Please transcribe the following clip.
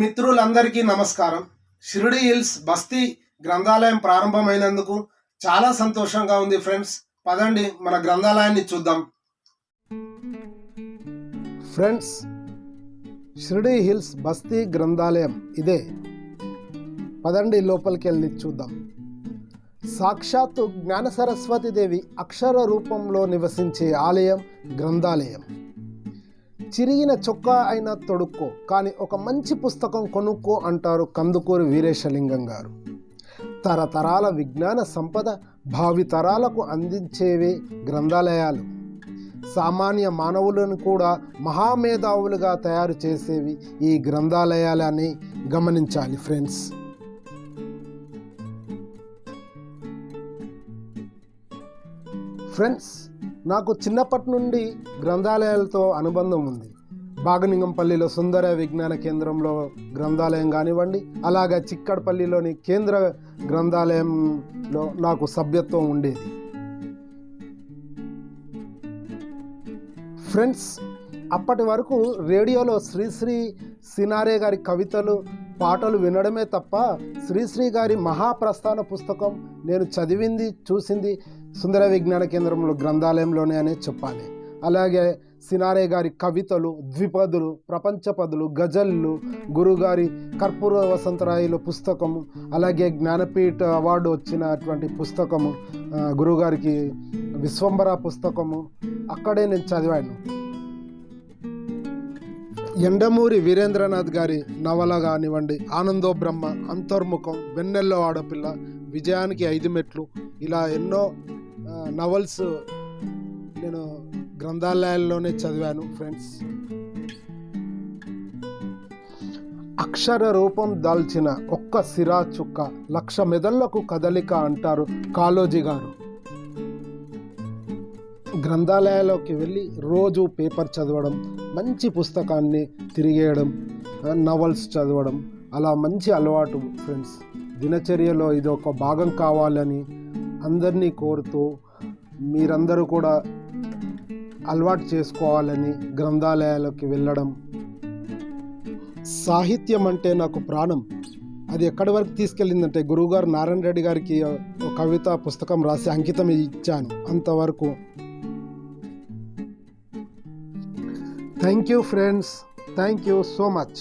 మిత్రులందరికీ నమస్కారం. షిరిడి హిల్స్ బస్తీ గ్రంథాలయం ప్రారంభమైనందుకు చాలా సంతోషంగా ఉంది ఫ్రెండ్స్. పదండి మన గ్రంథాలయాన్ని చూద్దాం. ఫ్రెండ్స్ షిరిడి హిల్స్ బస్తీ గ్రంథాలయం ఇదే. పదండి లోపలికి వెళ్ళి చూద్దాం. సాక్షాత్తు జ్ఞాన సరస్వతి దేవి అక్షర రూపంలో నివసించే ఆలయం గ్రంథాలయం. చిరిగిన చొక్కా అయినా తొడుక్కో కానీ ఒక మంచి పుస్తకం కొనుక్కో అంటారు కందుకూరి వీరేశలింగం గారు. తరతరాల విజ్ఞాన సంపద భావితరాలకు అందించేవే గ్రంథాలయాలు. సామాన్య మానవులను కూడా మహామేధావులుగా తయారు చేసేవి ఈ గ్రంథాలయాలని గమనించాలి ఫ్రెండ్స్. ఫ్రెండ్స్ నాకు చిన్నప్పటి నుండి గ్రంథాలయాలతో అనుబంధం ఉంది. బాగనింగంపల్లిలో సుందర విజ్ఞాన కేంద్రంలో గ్రంథాలయం కానివ్వండి అలాగే చిక్కడపల్లిలోని కేంద్ర గ్రంథాలయంలో నాకు సభ్యత్వం ఉండేది. ఫ్రెండ్స్ అప్పటి వరకు రేడియోలో శ్రీశ్రీ సినారే గారి కవితలు పాటలు వినడమే తప్ప శ్రీశ్రీ గారి మహాప్రస్థాన పుస్తకం నేను చదివింది చూసింది సుందర విజ్ఞాన కేంద్రంలో గ్రంథాలయంలోనే అనే చెప్పాలి. అలాగే సినారే గారి కవితలు ద్విపదులు ప్రపంచపదులు గజల్లు గురుగారి కర్పూర వసంతరాయులు పుస్తకము అలాగే జ్ఞానపీఠ అవార్డు వచ్చినటువంటి పుస్తకము గురుగారికి విశ్వంబర పుస్తకము అక్కడే నేను చదివాను. ఎండమూరి వీరేంద్రనాథ్ గారి నవల కానివ్వండి ఆనందో బ్రహ్మ అంతర్ముఖం వెన్నెల్లో ఆడపిల్ల విజయానికి ఐదు మెట్లు ఇలా ఎన్నో నవల్స్ నేను గ్రంథాలయాల్లోనే చదివాను ఫ్రెండ్స్ అక్షర రూపం దాల్చిన ఒక్క సిరా చుక్క లక్ష మెదళ్ళకు కదలిక అంటారు కాలోజీ గారు. గ్రంథాలయాల్లోకి వెళ్ళి రోజు పేపర్ చదవడం మంచి పుస్తకాన్ని తిరిగేయడం నవల్స్ చదవడం అలా మంచి అలవాటు ఫ్రెండ్స్ దినచర్యలో ఇది ఒక భాగం కావాలని అందరినీ కోరుతూ మీరందరూ కూడా అలవాటు చేసుకోవాలని గ్రంథాలయాలకు వెళ్ళడం. సాహిత్యం అంటే నాకు ప్రాణం. అది ఎక్కడి వరకు తీసుకెళ్ళిందంటే గురువుగారు నారాయణ రెడ్డి గారికి ఒక కవిత పుస్తకం రాసి అంకితం ఇచ్చాను. అంతవరకు. Thank you friends. Thank you so much.